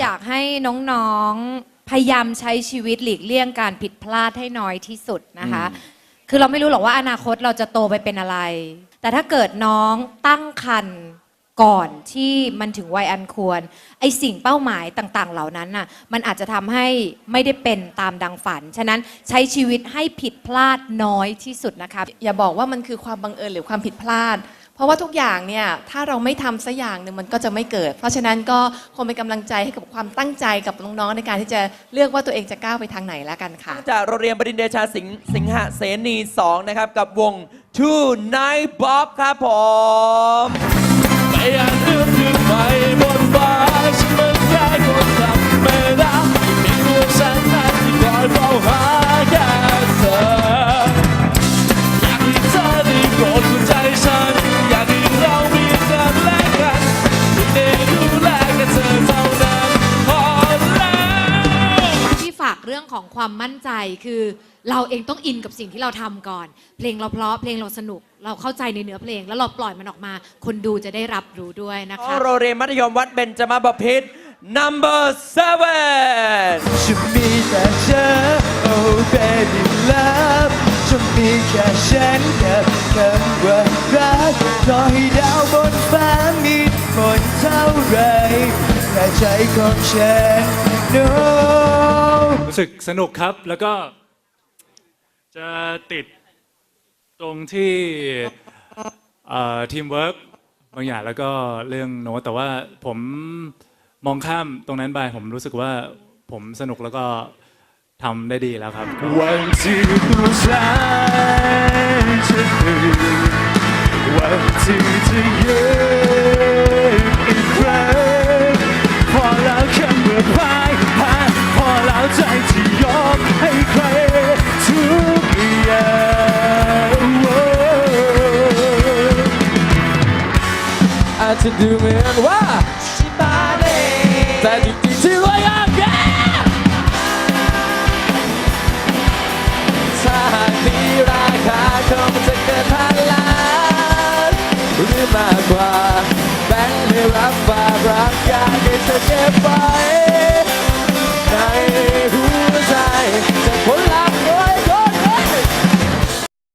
อยากให้น้องๆ พยายามใช้ชีวิตหลีกเลี่ยงการผิดพลาดให้น้อยที่สุดนะคะ คือเราไม่รู้หรอกว่าอนาคตเราจะโตไปเป็นอะไร แต่ถ้าเกิดน้องตั้งครรภ์ก่อนที่มันถึงวัยอันควร ไอสิ่งเป้าหมายต่าง ๆ เหล่านั้นน่ะมันอาจจะทำให้ไม่ได้เป็นตามดังฝัน ฉะนั้นใช้ชีวิตให้ผิดพลาดน้อยที่สุดนะคะอย่าบอกว่ามันคือความบังเอิญหรือความผิดพลาด เพราะว่าทุกอย่างเนี่ยถ้าเราไม่ทำสักอย่างหนึ่งมันก็จะไม่เกิด เพราะฉะนั้นก็คงเป็นกำลังใจให้กับความตั้งใจกับน้องๆในการที่จะเลือกว่าตัวเองจะก้าวไปทางไหนแล้วกันค่ะ จากโรงเรียนบดินทร์เดชาสิงห์สิงหเสนี2นะครับกับวง Two Night Bob ครับผมไม่อาจเลือกขึ้น ของความมั่นใจคือเราเองต้องอินกับสิ่งที่เราทำก่อน เพลงเราเพราะเพลงเราสนุก เราเข้าใจในเนื้อเพลง แล้วเราปล่อยมันออกมา คนดูจะได้รับรู้ด้วยนะคะโรงเรียนมัธยมวัดเบญจมาบพิตร number seven ฉันมีแต่เธอ oh baby love จะมีแค่ฉันกับคำว่ารักรอให้ดาวบนฟ้ามีฝนเท่าไรแต่ใจของฉัน no รู้สึกสนุกครับ แล้วก็ จะติดตรงที่ทีมเวิร์กบางอย่างแล้วก็เรื่องโน้ตแต่ว่าผมมองข้ามตรงนั้นไปผมรู้สึกว่าผมสนุกแล้วก็ทำได้ดีแล้วครับ วันที่ตัวฉันจะตื่นวันที่จะยืน to do, man. Why? She my name.